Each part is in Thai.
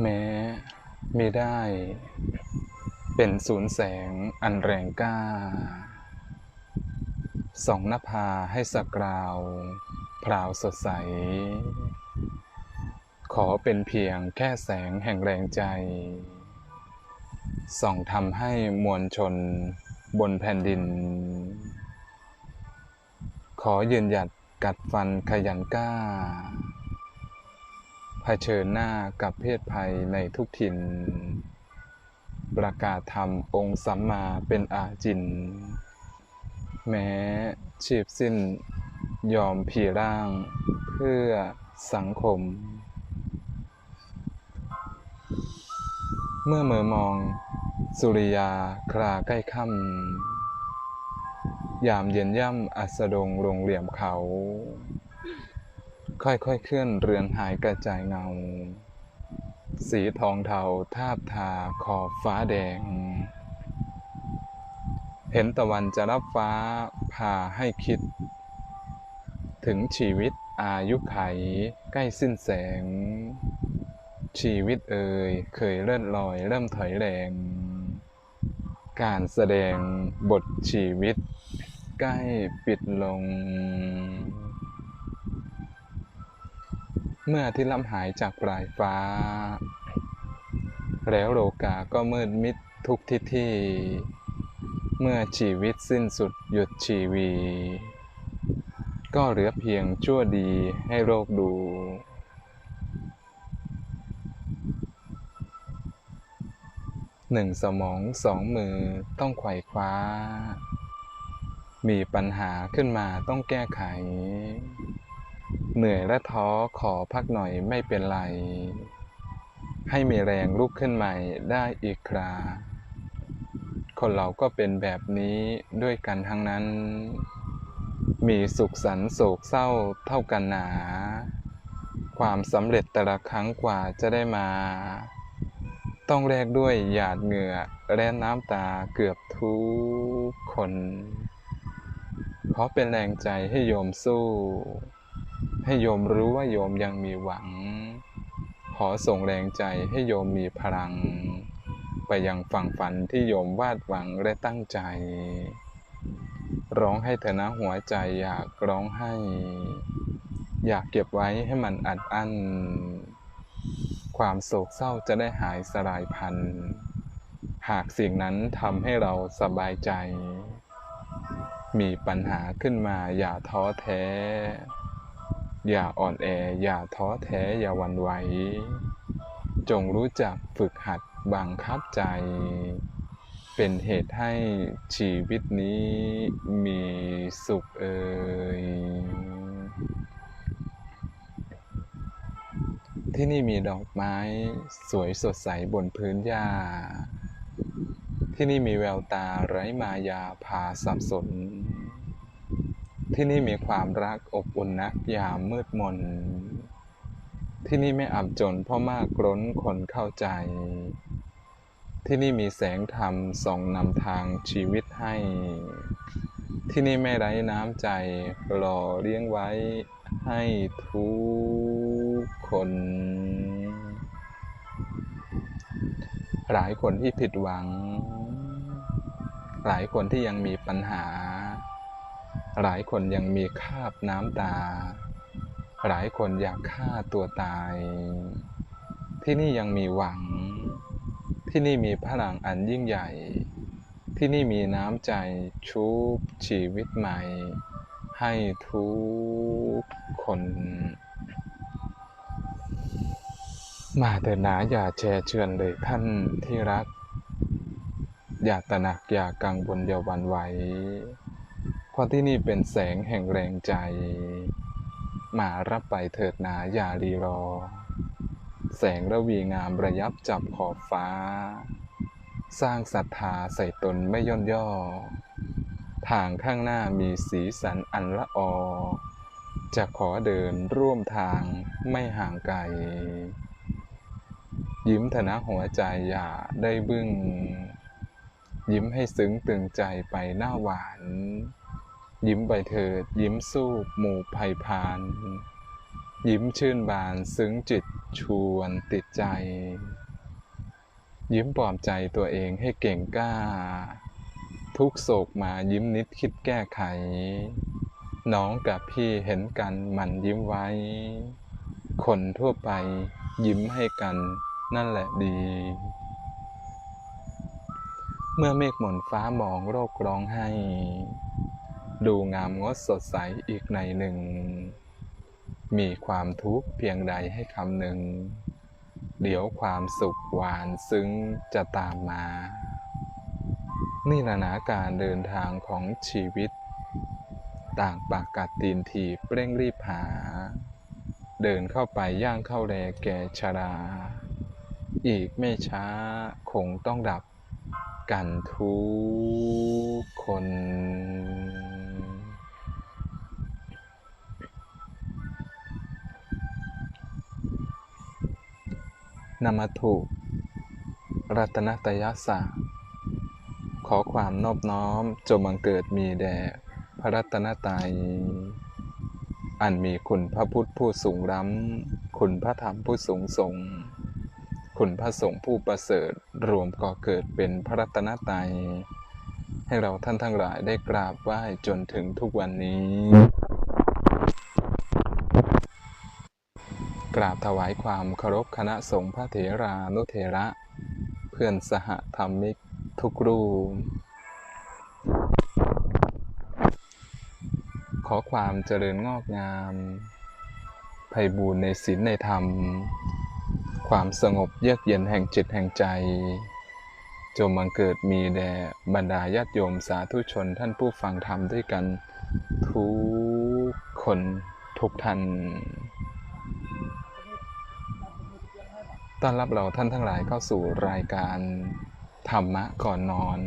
แม้ไม่ได้เป็นศูนย์แสงอันแรงกล้าส่องนภาให้สกราว พราวสดใส ขอเป็นเพียงแค่แสงแห่งแรงใจ ส่องทำให้มวลชนบนแผ่นดิน ขอยืนหยัดกัดฟันขยันกล้า เผชิญหน้ากับเพศภัยในทุกถิ่น ประกาศธรรมองค์สัมมาเป็นอาจิน แม้ชีพสิ้นยอมผีร่างเพื่อสังคม เมื่อเมื่อมองสุริยาคราใกล้ค่ำยามเย็นย่ำอัสดงโรงเหลี่ยมเขา ค่อยๆเคลื่อนเรือนหายกระจายเงา สีทองเทาทาบทาขอบฟ้าแดง เห็นตะวันจะรับฟ้าพาให้คิด ถึงชีวิตอายุไขใกล้สิ้นแสง ชีวิตเอ่ยเคยเลื่อนลอยเริ่มถอยแรง การแสดงบทชีวิต ใกล้ปิดลง เมื่อที่ล่ำหายจากปลายฟ้า แล้วโลกาก็มืดมิดทุกทิศที่ เมื่อชีวิตสิ้นสุดหยุดชีวี ก็เหลือเพียงชั่วดีให้โลกดูหนึ่งสมองสองมือต้องไขว่คว้า มีปัญหาขึ้นมาต้องแก้ไข เหนื่อยและท้อขอพักหน่อยไม่เป็นไร ให้มีแรงลุกขึ้นใหม่ได้อีกครา คนเราก็เป็นแบบนี้ด้วยกันทั้งนั้น มีสุขสันต์โศกเศร้าเท่ากันหนา ความสำเร็จแต่ละครั้งกว่าจะได้มา ต้องแลกด้วยหยาดเหงื่อและน้ำตาเกือบทุกคนขอเป็นแรงใจให้โยมสู้ ให้โยมรู้ว่าโยมยังมีหวัง ขอส่งแรงใจให้โยมมีพลัง ไปยังฝั่งฝันที่โยมวาดหวังและตั้งใจ ร้องให้เถอนะหัวใจอยากร้องให้ อยากเก็บไว้ให้มันอัดอั้น ความโศกเศร้าจะได้หายสลายพันหากสิ่งนั้นทำให้เราสบายใจ มีปัญหาขึ้นมาอย่าท้อแท้ อย่าอ่อนแอ อย่าท้อแท้ อย่าวันไหว จงรู้จักฝึกหัดบังคับใจ เป็นเหตุให้ชีวิตนี้มีสุขเอ่ย ที่นี่มีดอกไม้สวยสดใสบนพื้นหญ้า ที่นี่มีแววตาไร้มายาพาสับสน ที่นี่มีความรักอบอุ่นนักยามมืดมน ที่นี่ไม่อับจนเพราะมากร้นคนเข้าใจ ที่นี่มีแสงธรรมส่องนำทางชีวิตให้ ที่นี่ไม่ไร้น้ำใจหล่อเลี้ยงไว้ให้ทุกคน หลายคนที่ผิดหวัง หลายคนที่ยังมีปัญหา หลายคนยังมีคาบน้ำตา หลายคนอยากฆ่าตัวตาย ที่นี่ยังมีหวัง ที่นี่มีพลังอันยิ่งใหญ่ ที่นี่มีน้ำใจชุบชีวิตใหม่ ให้ทุกคนมาเถิดหนาอย่าแชร์เชือนเลยท่านที่รัก อย่าตระหนักอย่ากังวลอย่าวันไหว เพราะที่นี่เป็นแสงแห่งแรงใจ มารับไปเถิดหนาอย่ารีรอ แสงระวีงามระยับจับขอบฟ้า สร้างศรัทธาใส่ตนไม่ย่นย่อ ทางข้างหน้ามีสีสันอันละออ จะขอเดินร่วมทางไม่ห่างไกล ยิ้มเถอะนะหัวใจอย่าได้บึ้งยิ้มให้ซึ้งตึงใจไปหน้าหวาน ยิ้มไปเถิด ยิ้มสู้หมู่ภัยพาน ยิ้มชื่นบานซึ้งจิตชวนติดใจ ยิ้มปลอบใจตัวเองให้เก่งกล้า ทุกโศกมายิ้มนิดคิดแก้ไข น้องกับพี่เห็นกันหมันยิ้มไว้ คนทั่วไปยิ้มให้กันนั่นแหละดี เมื่อเมฆหม่นฟ้ามองโรคร้องไห้ ดูงามงดสดใสอีกในหนึ่ง มีความทุกข์เพียงใดให้คำหนึ่ง เดี๋ยวความสุขหวานซึ้งจะตามมา นี่ละนะการเดินทางของชีวิต ต่างปากกัดตีนถีบเร่งรีบหา เดินเข้าไปย่างเข้าแรแก่ชรา อีกไม่ช้าคงต้องดับกันทุกคน นามาถูก รัตนตยสะขอความนอบน้อมจงบังเกิดมีแด่พระรัตนตรัยอันมีคุณพระพุทธผู้สูงล้ำ คุณพระธรรมผู้สูงส่ง คุณพระสงฆ์ผู้ประเสริฐรวมก่อเกิดเป็นพระรัตนตรัยให้เราท่านทั้งหลายได้กราบไหว้จนถึงทุกวันนี้ กราบถวายความเคารพคณะสงฆ์พระเถรานุเถระ เพื่อนสหธรรมิกทุกรูป ขอความเจริญงอกงามไพบูรณ์ในศีลในธรรม ความสงบเยือกเย็นแห่งจิตแห่งใจ จงบังเกิดมีแด่บรรดาญาติโยมสาธุชนท่านผู้ฟังธรรมด้วยกันทุกคนทุกท่าน ต้อนรับเราท่านทั้งหลายเข้าสู่รายการธรรมะก่อนนอน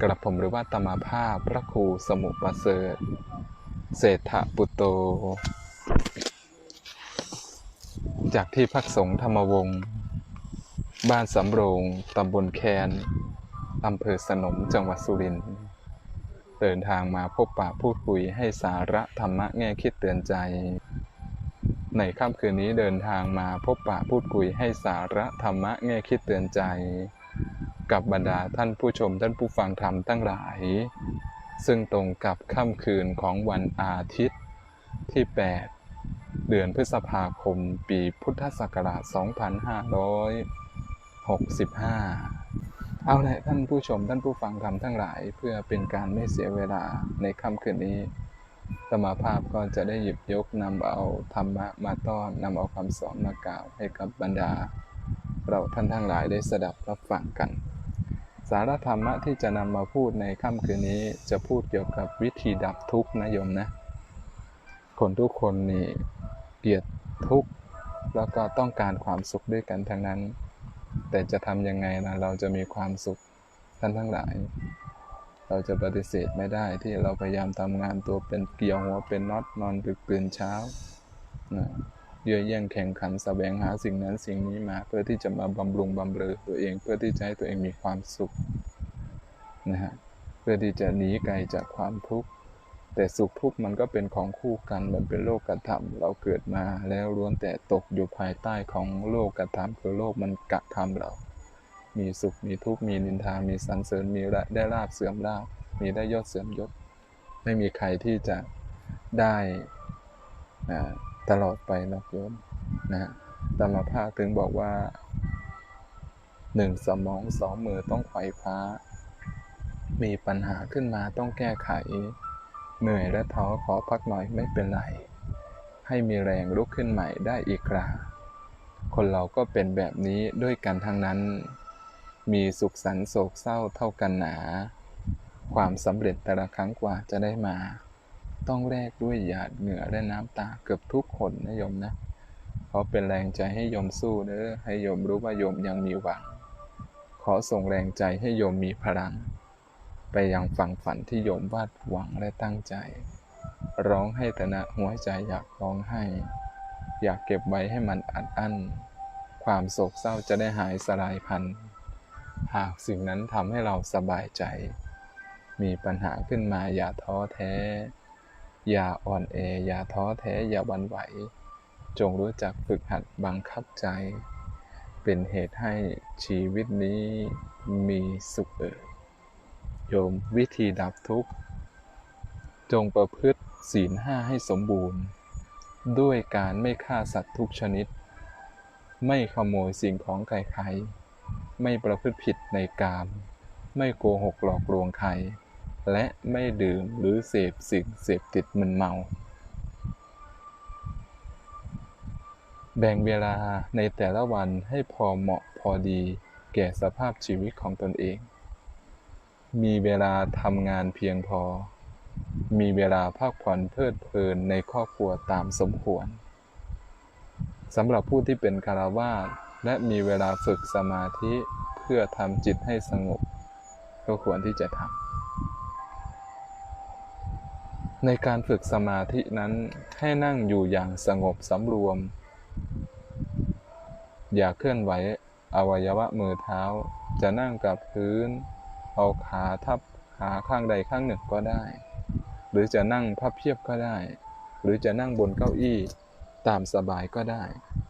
กระผมหรือว่าตมาภาพพระครูสมุปเสริฐเศรษฐปุตโต จากที่พักสงฆ์ธรรมวงศ์บ้านสำโรงตำบลแคนอำเภอสนมจังหวัดสุรินทร์เดินทางมาพบปะพูดคุยให้สาระธรรมะแง่คิดเตือนใจ ในค่ำคืนนี้เดินทางมาพบปะพูดคุยให้สาระธรรมะแง่คิดเตือนใจ กับบรรดาท่านผู้ชมท่านผู้ฟังธรรมตั้งหลาย ซึ่งตรงกับค่ำคืนของวันอาทิตย์ที่ 8 เดือนพฤษภาคมปีพุทธศักราช 2565 เอาละท่านผู้ชมท่านผู้ฟังธรรมทั้งหลาย เพื่อเป็นการไม่เสียเวลาในค่ำคืนนี้ สมาภาพก็จะได้หยิบยกนำเอาธรรมะมาต้อนนำเอาคำสอนมากล่าวให้กับบรรดา เราท่านทั้งหลายได้สดับรับฟังกัน สารธรรมะที่จะนำมาพูดในค่ำคืนนี้จะพูดเกี่ยวกับวิธีดับทุกข์นะโยมนะ คนทุกคนนี่เกลียดทุกข์แล้วก็ต้องการความสุขด้วยกันทั้งนั้น แต่จะทำยังไงนะเราจะมีความสุขท่านทั้งหลาย เราจะปฏิเสธไม่ได้ที่เราพยายามทำงานตัวเป็นเกลียวหัวเป็นน็อตนอนดึกตื่นเช้านะเยื่อแย่งแข่งขันแสวงหาสิ่งนั้นสิ่งนี้มาเพื่อที่จะมาบำรุงบำเรอตัวเอง เพื่อที่จะให้ตัวเองมีความสุขนะฮะเพื่อที่จะหนีไกลจากความทุกข์แต่สุขทุกข์มันก็เป็นของคู่กันมันเป็นโลกธรรมเราเกิดมาแล้วล้วนแต่ตกอยู่ภายใต้ของโลกธรรมคือโลกมันกระทำเรา มีสุข มีทุกข์ มีนินทา มีสรรเสริญ มีได้ลาบเสื่อมลาบ มีได้ยศเสื่อมยศ ไม่มีใครที่จะได้ตลอดไปหรอกโยมนะฮะธรรมภาคถึงบอกว่าหนึ่งสมองสองมือต้องไขว่คว้า มีปัญหาขึ้นมาต้องแก้ไข เหนื่อยและท้อขอพักหน่อยไม่เป็นไร ให้มีแรงลุกขึ้นใหม่ได้อีกคราคนเราก็เป็นแบบนี้ด้วยกันทั้งนั้น มีสุขสันต์โศกเศร้าเท่ากันหนา ความสำเร็จแต่ละครั้งกว่าจะได้มา ต้องแลกด้วยหยาดเหงื่อและน้ำตาเกือบทุกคนนะโยมนะขอเป็นแรงใจให้โยมสู้เด้อให้โยมรู้ว่าโยมยังมีหวัง ขอส่งแรงใจให้โยมมีพลัง ไปยังฝั่งฝันที่โยมวาดหวังและตั้งใจ ร้องให้ตนะหัวใจอยากร้องให้ อยากเก็บไว้ให้มันอัดอั้น ความโศกเศร้าจะได้หายสลายพันธ์ หากสิ่งนั้นทำให้เราสบายใจ มีปัญหาขึ้นมาอย่าท้อแท้ อย่าอ่อนแอ อย่าท้อแท้ อย่าวันไหว จงรู้จักฝึกหัดบังคับใจ เป็นเหตุให้ชีวิตนี้มีสุขเอิบโยมวิธีดับทุกข์ จงประพฤติศีลห้าให้สมบูรณ์ ด้วยการไม่ฆ่าสัตว์ทุกชนิด ไม่ขโมยสิ่งของใครๆ ไม่ประพฤติผิดในกาม ไม่โกหกหลอกลวงใคร และไม่ดื่มหรือเสพสิ่งเสพติดมึนเมา แบ่งเวลาในแต่ละวันให้พอเหมาะพอดี แก่สภาพชีวิตของตนเอง มีเวลาทำงานเพียงพอ มีเวลาพักผ่อนเพลิดเพลินในครอบครัวตามสมควรสำหรับผู้ที่เป็นคารวาส และมีเวลาฝึกสมาธิเพื่อทำจิตให้สงบ ก็ควรที่จะทำในการฝึกสมาธินั้นให้นั่งอยู่อย่างสงบสำรวม อย่าเคลื่อนไหวอวัยวะมือเท้า จะนั่งกับพื้น เอาขาทับขาข้างใดข้างหนึ่งก็ได้ หรือจะนั่งพับเพียบก็ได้ หรือจะนั่งบนเก้าอี้ตามสบายก็ได้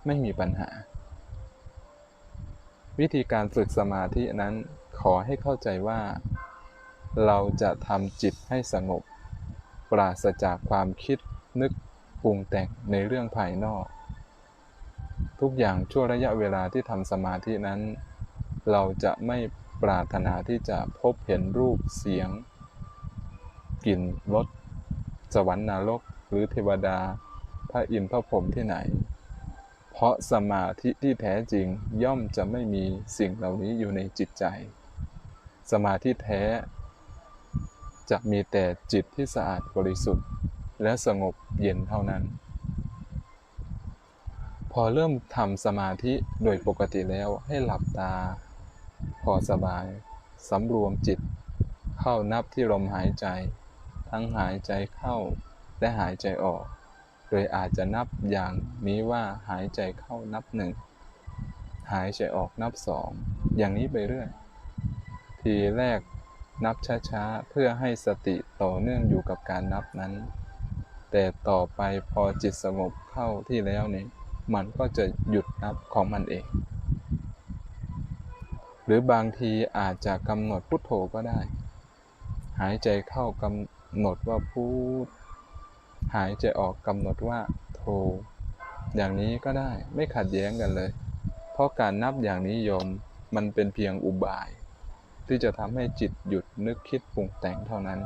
ไม่มีปัญหา วิธีการฝึกสมาธินั้นขอให้เข้าใจว่า เราจะทำจิตให้สงบ ปราศจากความคิดนึกปรุงแต่งในเรื่องภายนอก ทุกอย่างช่วงระยะเวลาที่ทำสมาธินั้น เราจะไม่ปรารถนาที่จะพบเห็นรูปเสียง กลิ่นรสสวรรค์นรกหรือเทวดา พระอินทร์พระพรหมที่ไหน เพราะสมาธิที่แท้จริงย่อมจะไม่มีสิ่งเหล่านี้อยู่ในจิตใจ สมาธิแท้ จะมีแต่จิตที่สะอาดบริสุทธิ์ และสงบเย็นเท่านั้น พอเริ่มทำสมาธิโดยปกติแล้วให้หลับตา พอสบายสำรวมจิต เข้านับที่ลมหายใจ ทั้งหายใจเข้าและหายใจออก โดยอาจจะนับอย่างนี้ว่าหายใจเข้านับหนึ่งหายใจออกนับสองอย่างนี้ไปเรื่อย ทีแรกนับช้าๆ เพื่อให้สติต่อเนื่องอยู่กับการนับนั้น แต่ต่อไปพอจิตสงบเข้าที่แล้วนี่มันก็จะหยุดนับของมันเอง หรือบางทีอาจจะกำหนดพุทโธก็ได้ หายใจเข้ากำหนดว่าพูด หายใจออกกำหนดว่าโธอย่างนี้ก็ได้ไม่ขัดแย้งกันเลย เพราะการนับอย่างนี้โยมมันเป็นเพียงอุบาย ที่จะทำให้จิตหยุดนึกคิดปรุงแต่งเท่านั้น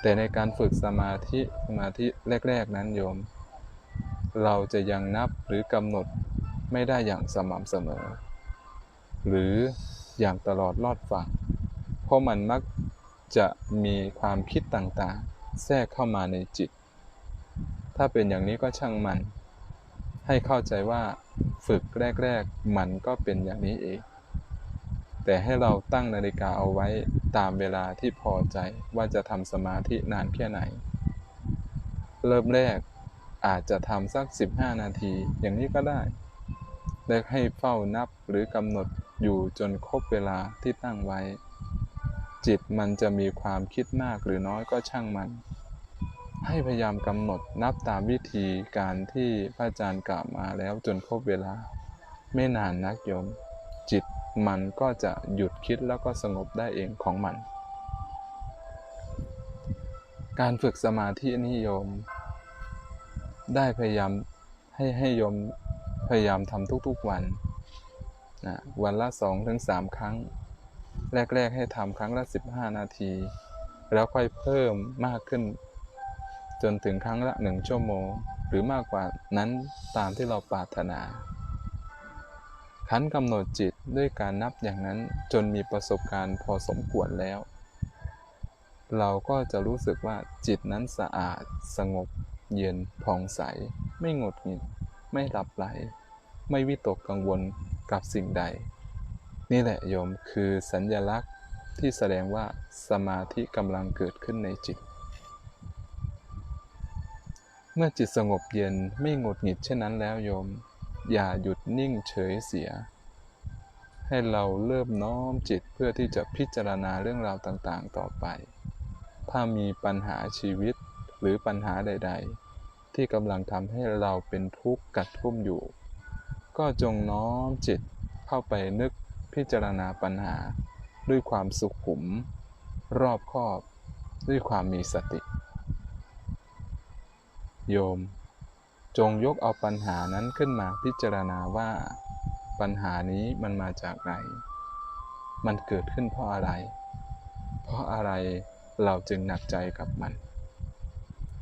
แต่ในการฝึกสมาธิสมาธิแรก ๆ นั้นโยม เราจะยังนับหรือกำหนดไม่ได้อย่างสม่ำเสมอ หรืออย่างตลอดรอดฝั่งเพราะมันมักจะมีความคิดต่างๆ แทรกเข้ามาในจิต ถ้าเป็นอย่างนี้ก็ช่างมัน ให้เข้าใจว่าฝึกแรก ๆ มันก็เป็นอย่างนี้เอง แต่ให้เราตั้งนาฬิกาเอาไว้ตามเวลาที่พอใจว่าจะทำสมาธินานแค่ไหน เริ่มแรกอาจจะทำสัก 15 นาทีอย่างนี้ก็ได้และให้เฝ้านับหรือกำหนดอยู่จนครบเวลาที่ตั้งไว้ จิตมันจะมีความคิดมากหรือน้อยก็ช่างมัน ให้พยายามกำหนดนับตามวิธีการที่พระอาจารย์กล่าวมาแล้วจนครบเวลา ไม่นานนักโยม จิตมันก็จะหยุดคิดแล้วก็สงบได้เองของมัน การฝึกสมาธินิยม ได้พยายามให้ให้โยมพยายามทำทุกๆวันนะวันละ2-3ถึงสามครั้ง แรก ๆ ให้ทำครั้งละ 15 นาที แล้วค่อยเพิ่มมากขึ้น จนถึงครั้งละ 1 ชั่วโมง หรือมากกว่านั้นตามที่เราปรารถนาขันกำหนดจิตด้วยการนับอย่างนั้นจนมีประสบการณ์พอสมควรแล้ว เราก็จะรู้สึกว่าจิตนั้นสะอาด สงบ เย็นผ่องใส ไม่หงุดหงิด ไม่หลับไหล ไม่วิตกกังวลกับสิ่งใด นี่แหละโยมคือสัญญลักษณ์ที่แสดงว่าสมาธิกำลังเกิดขึ้นในจิต เมื่อจิตสงบเย็นไม่หงุดหงิดเช่นนั้นแล้วโยม อย่าหยุดนิ่งเฉยเสีย ให้เราเริ่มน้อมจิตเพื่อที่จะพิจารณาเรื่องราวต่างๆ ต่อไป ถ้ามีปัญหาชีวิตหรือปัญหาใด ๆ ที่กำลังทำให้เราเป็นทุกข์กัดกุ้มอยู่ ก็จงน้อมจิตเข้าไปนึก พิจารณาปัญหาด้วยความสุขุม รอบคอบ ด้วยความมีสติ โยม จงยกเอาปัญหานั้นขึ้นมาพิจารณาว่า ปัญหานี้มันมาจากไหน มันเกิดขึ้นเพราะอะไร เพราะอะไรเราจึงหนักใจกับมัน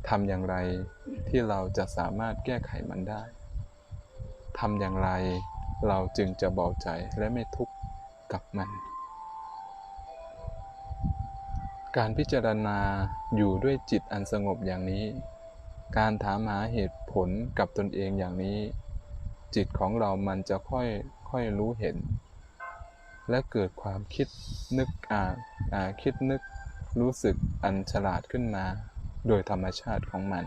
ทำอย่างไรที่เราจะสามารถแก้ไขมันได้ ทำอย่างไรเราจึงจะเบาใจและไม่ทุกข์ กับมัน การพิจารณาอยู่ด้วยจิตอันสงบอย่างนี้ การถามหาเหตุผลกับตนเองอย่างนี้ จิตของเรามันจะค่อยค่อยรู้เห็น และเกิดความคิดนึกอ่าอ่าคิดนึกรู้สึกอันฉลาดขึ้นมา โดยธรรมชาติของมัน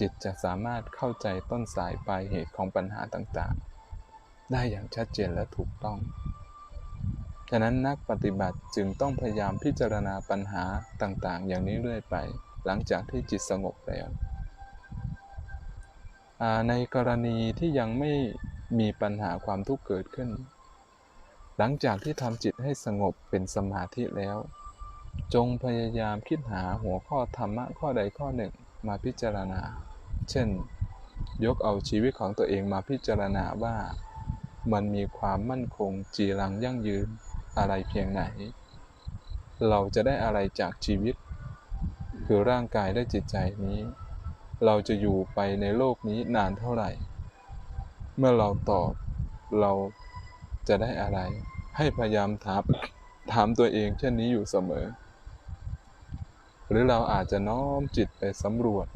จิตจะสามารถเข้าใจต้นสายปลายเหตุของปัญหาต่างๆ ได้อย่างชัดเจนและถูกต้อง ฉะนั้นนักปฏิบัติจึงต้องพยายามพิจารณาปัญหาต่างๆ อย่างนี้เรื่อยไป หลังจากที่จิตสงบแล้ว ในกรณีที่ยังไม่มีปัญหาความทุกข์เกิดขึ้น หลังจากที่ทำจิตให้สงบเป็นสมาธิแล้ว จงพยายามคิดหาหัวข้อธรรมะข้อใดข้อหนึ่งมาพิจารณา เช่น ยกเอาชีวิตของตัวเองมาพิจารณาว่า มันมีความมั่นคงจีรังยั่งยืน อะไรเพียงไหน เราจะได้อะไรจากชีวิต คือร่างกายและจิตใจนี้ เราจะอยู่ไปในโลกนี้นานเท่าไหร่ เมื่อเราตอบเราจะได้อะไร ให้พยายามถามถามตัวเองเช่นนี้อยู่เสมอ หรือเราอาจจะน้อมจิตไปสำรวจ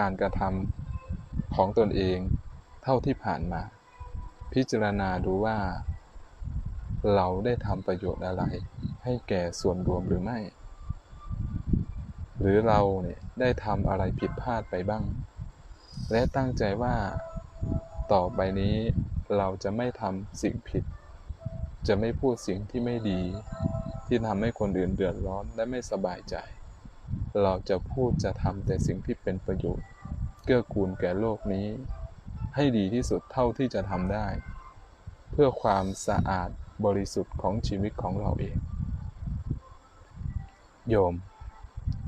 การกระทำของตนเองเท่าที่ผ่านมา พิจารณาดูว่า เราได้ทำประโยชน์อะไร ให้แก่ส่วนรวมหรือไม่ หรือเราเนี่ยได้ทำอะไรผิดพลาดไปบ้าง และตั้งใจว่าต่อไปนี้เราจะไม่ทำสิ่งผิด จะไม่พูดสิ่งที่ไม่ดี ที่ทำให้คนอื่นเดือดร้อนและไม่สบายใจ เราจะพูดจะทำแต่สิ่งที่เป็นประโยชน์ เกื้อกูลแก่โลกนี้ ให้ดีที่สุดเท่าที่จะทำได้ เพื่อความสะอาด บริสุทธิ์ของชีวิตของเราเอง โยม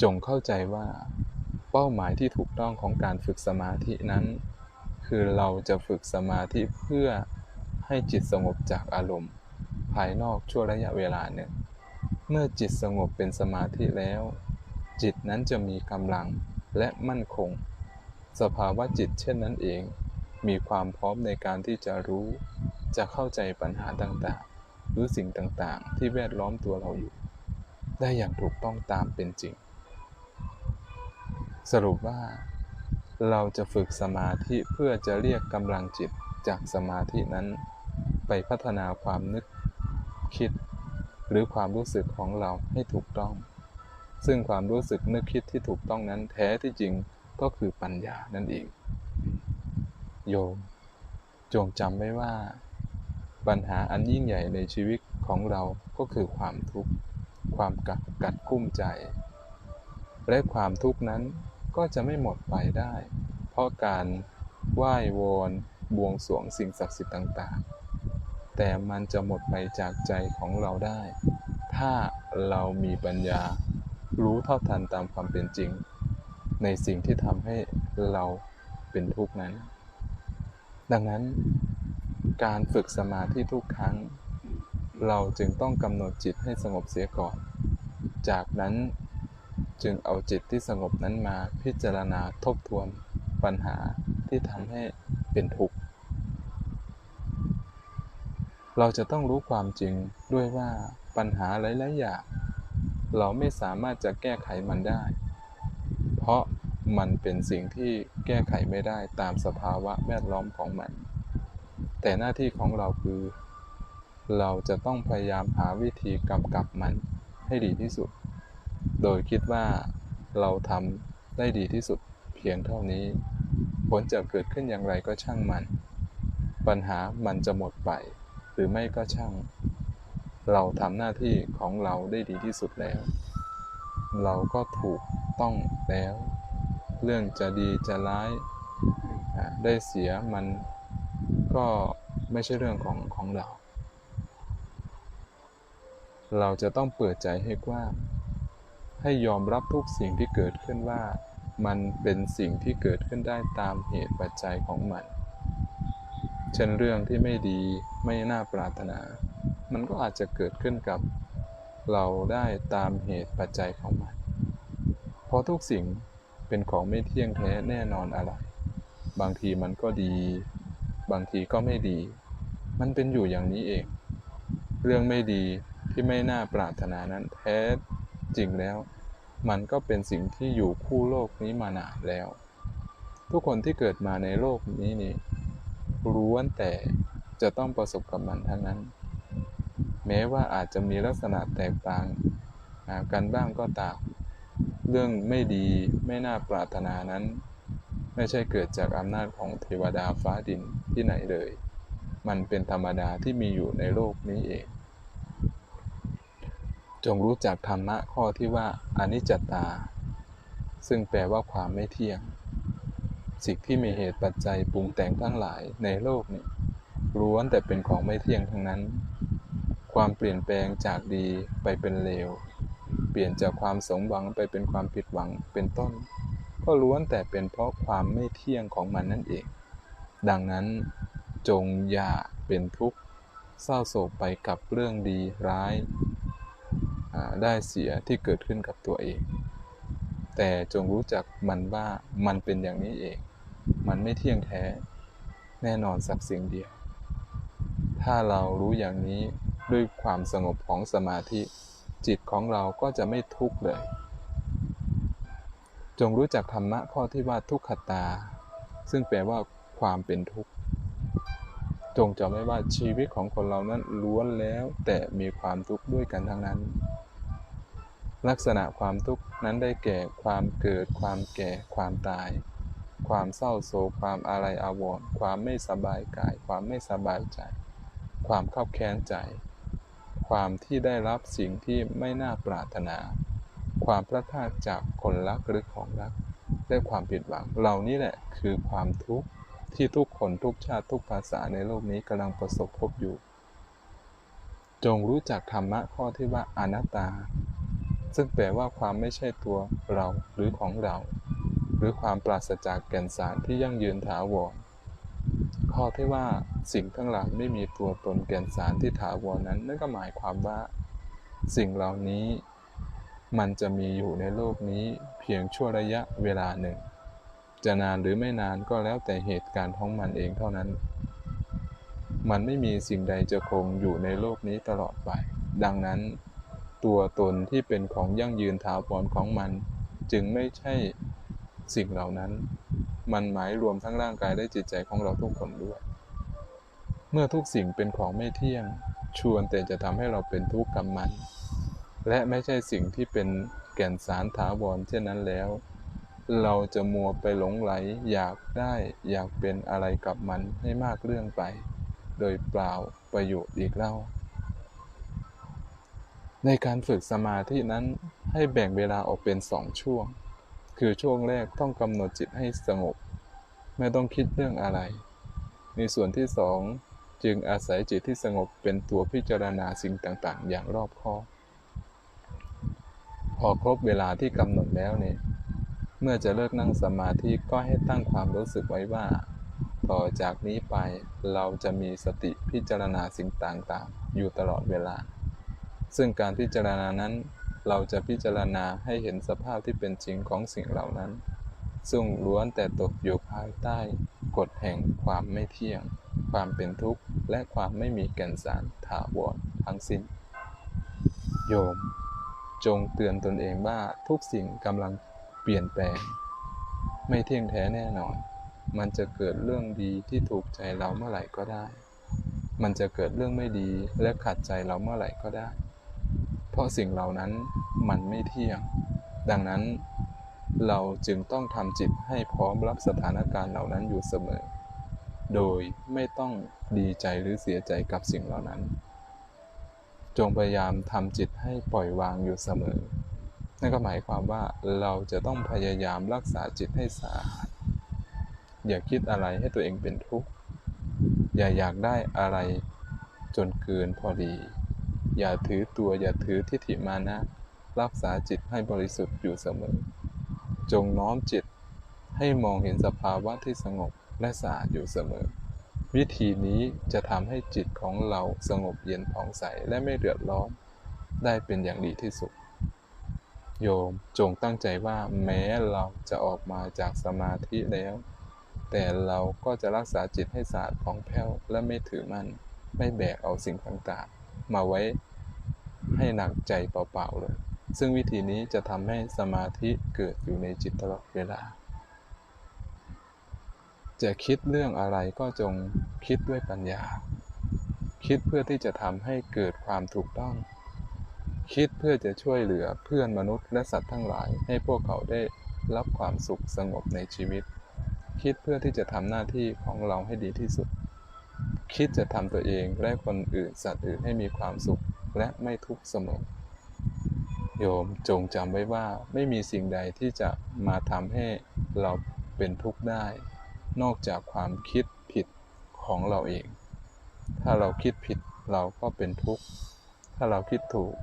จงเข้าใจว่า เป้าหมายที่ถูกต้องของการฝึกสมาธินั้น คือเราจะฝึกสมาธิเพื่อให้จิตสงบจากอารมณ์ ภายนอกชั่วระยะเวลาหนึ่ง เมื่อจิตสงบเป็นสมาธิแล้ว จิตนั้นจะมีกำลังและมั่นคง สภาวะจิตเช่นนั้นเอง มีความพร้อมในการที่จะรู้ จะเข้าใจปัญหาต่างๆ หรือสิ่งต่างๆ ที่แวดล้อมตัวเราอยู่ ได้อย่างถูกต้องตามเป็นจริง สรุปว่า เราจะฝึกสมาธิเพื่อจะเรียกกำลังจิตจากสมาธินั้น ไปพัฒนาความนึกคิด หรือความรู้สึกของเราให้ถูกต้อง ซึ่งความรู้สึกนึกคิดที่ถูกต้องนั้นแท้ที่จริงก็คือปัญญานั่นเอง โยม จงจำไว้ว่า ปัญหาอันยิ่งใหญ่ในชีวิตของเราก็คือความทุกข์ ความกัดกัดกุ้มใจ และความทุกข์นั้นก็จะไม่หมดไปได้ เพราะการไหว้วอนบวงสรวงสิ่งศักดิ์สิทธิ์ต่างๆ แต่มันจะหมดไปจากใจของเราได้ ถ้าเรามีปัญญารู้เท่าทันตามความเป็นจริง ในสิ่งที่ทำให้เราเป็นทุกข์นั้น ดังนั้น การฝึกสมาธิทุกครั้ง เราจึงต้องกำหนดจิตให้สงบเสียก่อน จากนั้นจึงเอาจิตที่สงบนั้นมาพิจารณาทบทวนปัญหาที่ทำให้เป็นทุกข์ เราจะต้องรู้ความจริงด้วยว่าปัญหาหลายๆอย่างเราไม่สามารถจะแก้ไขมันได้ เพราะมันเป็นสิ่งที่แก้ไขไม่ได้ตามสภาวะแวดล้อมของมัน แต่หน้าที่ของเราคือ เราจะต้องพยายามหาวิธีกำกับมันให้ดีที่สุด โดยคิดว่าเราทำได้ดีที่สุดเพียงเท่านี้ ผลจะเกิดขึ้นอย่างไรก็ช่างมัน ปัญหามันจะหมดไป หรือไม่ก็ช่าง เราทำหน้าที่ของเราได้ดีที่สุดแล้ว เราก็ถูกต้องแล้ว เรื่องจะดีจะร้ายได้เสียมัน ก็ไม่ใช่เรื่องของของเรา เราจะต้องเปิดใจให้กว้าง ให้ยอมรับทุกสิ่งที่เกิดขึ้นว่า มันเป็นสิ่งที่เกิดขึ้นได้ตามเหตุปัจจัยของมัน เช่นเรื่องที่ไม่ดีไม่น่าปรารถนา มันก็อาจจะเกิดขึ้นกับเราได้ตามเหตุปัจจัยของมัน เพราะทุกสิ่งเป็นของไม่เที่ยงแท้แน่นอนอะไร บางทีมันก็ดี บางทีก็ไม่ดี มันเป็นอยู่อย่างนี้เอง เรื่องไม่ดีที่ไม่น่าปรารถนานั้นแท้จริงแล้ว มันก็เป็นสิ่งที่อยู่คู่โลกนี้มานานแล้ว ทุกคนที่เกิดมาในโลกนี้นี่รู้วนแต่จะต้องประสบกับมันทั้งนั้น แม้ว่าอาจจะมีลักษณะแตกต่างกันบ้างก็ตามเรื่องไม่ดีไม่น่าปรารถนานั้น ไม่ใช่เกิดจากอำนาจของเทวดาฟ้าดิน ที่ไหนเลย มันเป็นธรรมดาที่มีอยู่ในโลกนี้เอง จงรู้จักธรรมะข้อที่ว่าอนิจจตา ซึ่งแปลว่าความไม่เที่ยง สิ่งที่มีเหตุปัจจัยปรุงแต่งทั้งหลายในโลกนี้ล้วนแต่เป็นของไม่เที่ยงทั้งนั้น ความเปลี่ยนแปลงจากดีไปเป็นเลว เปลี่ยนจากความสมหวังไปเป็นความผิดหวังเป็นต้น ก็ล้วนแต่เป็นเพราะความไม่เที่ยงของมันนั่นเอง ดังนั้นจงอย่าเป็นทุกข์เศร้าโศกไปกับเรื่องดีร้ายได้เสียที่เกิดขึ้นกับตัวเอง แต่จงรู้จักมันว่ามันเป็นอย่างนี้เอง มันไม่เที่ยงแท้ แน่นอนสักสิ่งเดียว ถ้าเรารู้อย่างนี้ด้วยความสงบของสมาธิ จิตของเราก็จะไม่ทุกข์เลย จงรู้จักธรรมะข้อที่ว่าทุกขตา ซึ่งแปลว่า ความเป็นทุกข์จงจำไว้ว่าชีวิตของคนเรานั้นล้วนแล้ว แต่มีความทุกข์ด้วยกันทั้งนั้น ลักษณะความทุกข์นั้นได้แก่ความเกิด ความแก่ ความตาย ความเศร้าโศกความอาลัยอาวรณ์ความไม่สบายกาย ความไม่สบายใจ ความขับแค้นใจ ความที่ได้รับสิ่งที่ไม่น่าปรารถนา ความพลาดพลาดจากคนรักหรือของรัก และความผิดหวังเหล่านี้แหละคือความทุกข์ ที่ทุกคนทุกชาติทุกภาษาในโลกนี้กำลังประสบพบอยู่ จงรู้จักธรรมะข้อที่ว่าอนัตตา ซึ่งแปลว่าความไม่ใช่ตัวเราหรือของเรา หรือความปราศจากแก่นสารที่ยั่งยืนถาวรข้อที่ว่าสิ่งทั้งหลายไม่มีตัวตนแก่นสารที่ถาวรนั้นนั่นก็หมายความว่า สิ่งเหล่านี้ มันจะมีอยู่ในโลกนี้เพียงชั่วระยะเวลาหนึ่ง จะนานหรือไม่นานก็แล้วแต่เหตุการณ์ของมันเองเท่านั้น มันไม่มีสิ่งใดจะคงอยู่ในโลกนี้ตลอดไป ดังนั้น ตัวตนที่เป็นของยั่งยืนถาวรของมัน จึงไม่ใช่สิ่งเหล่านั้น มันหมายรวมทั้งร่างกายและจิตใจของเราทุกคนด้วย เมื่อทุกสิ่งเป็นของไม่เที่ยง ชวนแต่จะทำให้เราเป็นทุกข์กับมัน และไม่ใช่สิ่งที่เป็นแก่นสารถาวรเช่นนั้นแล้ว เราจะมัวไปหลงไหลอยากได้อยากเป็นอะไรกับมันให้มากเรื่องไป โดยเปล่าประโยชน์อีกเล่า ในการฝึกสมาธินั้นให้แบ่งเวลาออกเป็นสองช่วง คือช่วงแรกต้องกำหนดจิตให้สงบ ไม่ต้องคิดเรื่องอะไร ในส่วนที่สองจึงอาศัยจิตที่สงบเป็นตัวพิจารณาสิ่งต่างๆ อย่างรอบคอบพอครบเวลาที่กำหนดแล้วเนี่ย เมื่อจะเลิกนั่งสมาธิก็ให้ตั้งความรู้สึกไว้ว่า ต่อจากนี้ไปเราจะมีสติพิจารณาสิ่งต่างๆ อยู่ตลอดเวลา ซึ่งการพิจารณานั้น เราจะพิจารณาให้เห็นสภาพที่เป็นจริงของสิ่งเหล่านั้น ซึ่งล้วนแต่ตกอยู่ภายใต้กฎแห่งความไม่เที่ยง ความเป็นทุกข์ และความไม่มีแก่นสารถาวรทั้งสิ้น โยม จงเตือนตนเองว่าทุกสิ่งกำลัง เปลี่ยนแปลง ไม่เที่ยงแท้แน่นอน มันจะเกิดเรื่องดีที่ถูกใจเราเมื่อไหร่ก็ได้ มันจะเกิดเรื่องไม่ดีและขัดใจเราเมื่อไหร่ก็ได้ เพราะสิ่งเหล่านั้นมันไม่เที่ยง ดังนั้นเราจึงต้องทำจิตให้พร้อมรับสถานการณ์เหล่านั้นอยู่เสมอ โดยไม่ต้องดีใจหรือเสียใจกับสิ่งเหล่านั้น จงพยายามทำจิตให้ปล่อยวางอยู่เสมอ นั่นก็หมายความว่าเราจะต้องพยายามรักษาจิตให้สะอาด อย่าคิดอะไรให้ตัวเองเป็นทุกข์ อย่าอยากได้อะไรจนเกินพอดี อย่าถือตัวอย่าถือทิฏฐิมานะ รักษาจิตให้บริสุทธิ์อยู่เสมอ จงน้อมจิตให้มองเห็นสภาวะที่สงบและสะอาดอยู่เสมอ วิธีนี้จะทำให้จิตของเราสงบเย็นผ่องใสและไม่เดือดร้อนได้เป็นอย่างดีที่สุด โยมจงตั้งใจว่าแม้เราจะออกมาจากสมาธิแล้ว แต่เราก็จะรักษาจิตให้สะอาดผ่องแผ้วและไม่ถือมั่นไม่แบกเอาสิ่งต่างๆ มาไว้ให้หนักใจเปล่าๆเลย ซึ่งวิธีนี้จะทำให้สมาธิเกิดอยู่ในจิตตลอดเวลา จะคิดเรื่องอะไรก็จงคิดด้วยปัญญา คิดเพื่อที่จะทำให้เกิดความถูกต้อง คิดเพื่อจะช่วยเหลือเพื่อนมนุษย์และสัตว์ทั้งหลาย ให้พวกเขาได้รับความสุขสงบในชีวิต คิดเพื่อที่จะทำหน้าที่ของเราให้ดีที่สุด คิดจะทำตัวเองและคนอื่นสัตว์อื่นให้มีความสุขและไม่ทุกข์เสมอ โยมจงจำไว้ว่าไม่มีสิ่งใดที่จะมาทำให้เราเป็นทุกข์ได้ นอกจากความคิดผิดของเราเอง ถ้าเราคิดผิดเราก็เป็นทุกข์ ถ้าเราคิดถูก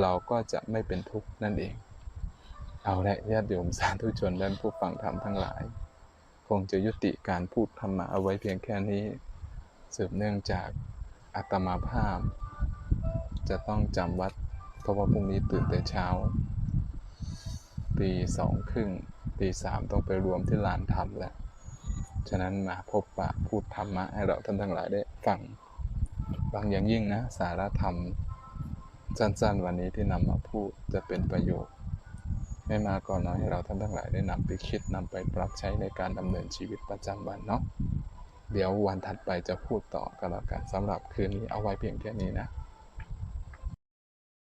เราก็จะไม่เป็นทุกข์นั่นเอง เอาละญาติโยมสาธุชนและผู้ฟังธรรมทั้งหลาย คงจะยุติการพูดธรรมะเอาไว้เพียงแค่นี้ สืบเนื่องจากอาตมาภาพ จะต้องจำวัดเพราะว่าพรุ่งนี้ตื่นแต่เช้าตีสองครึ่งตีสามต้องไปรวมที่ลานธรรมแล้ว ฉะนั้นมาพบปะพูดธรรมะให้เราท่านทั้งหลายได้ฟัง บางอย่างยิ่งนะ สารธรรม สั้นๆ วันนี้ที่นำมาพูดจะเป็นประโยชน์ ไม่มากก็น้อยให้เราท่านทั้งหลายได้นำไปคิดนำไปปรับใช้ในการดำเนินชีวิตประจำวันเนาะเดี๋ยววันถัดไปจะพูดต่อกันแล้วกันสำหรับคืนนี้เอาไว้เพียงแค่นี้นะ